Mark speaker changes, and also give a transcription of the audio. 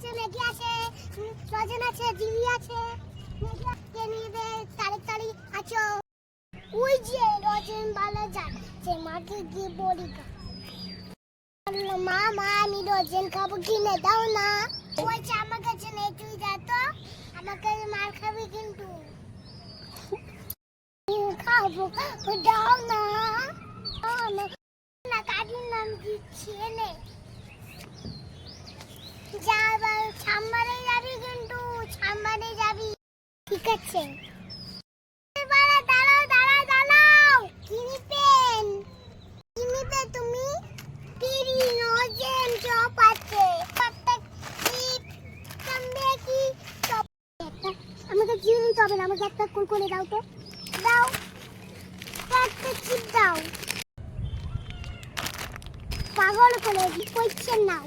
Speaker 1: আছে, ম্যাগি আছে সজন আছে জিবি আছে। আছে নিবে তারিখ তারিখ আছো। ওই যে রজন বালা যান, যে মাকে গিয়ে বলি। মা মা, আমি রজন খাব, কিনে দাও না। যে আমার কাছে নেই, তুই যা তো আমাকে মার খাবি কিন্তু। খাব, দাও না। না না কাটির নাম কি ছেলে যা সাম্বারে যাবি কিন্তু সাম্বারে যাবি। ঠিক আছে। দাঁড়াও দাঁড়াও দাঁড়াও। কি নিবেন কি নিবে তুমি চপ আছে। আমাকে জিম হবে না আমাকে একটা কুরকুরে দাও তো। দাও। একটা দাও। পাগল করে দিচ্ছেন নাও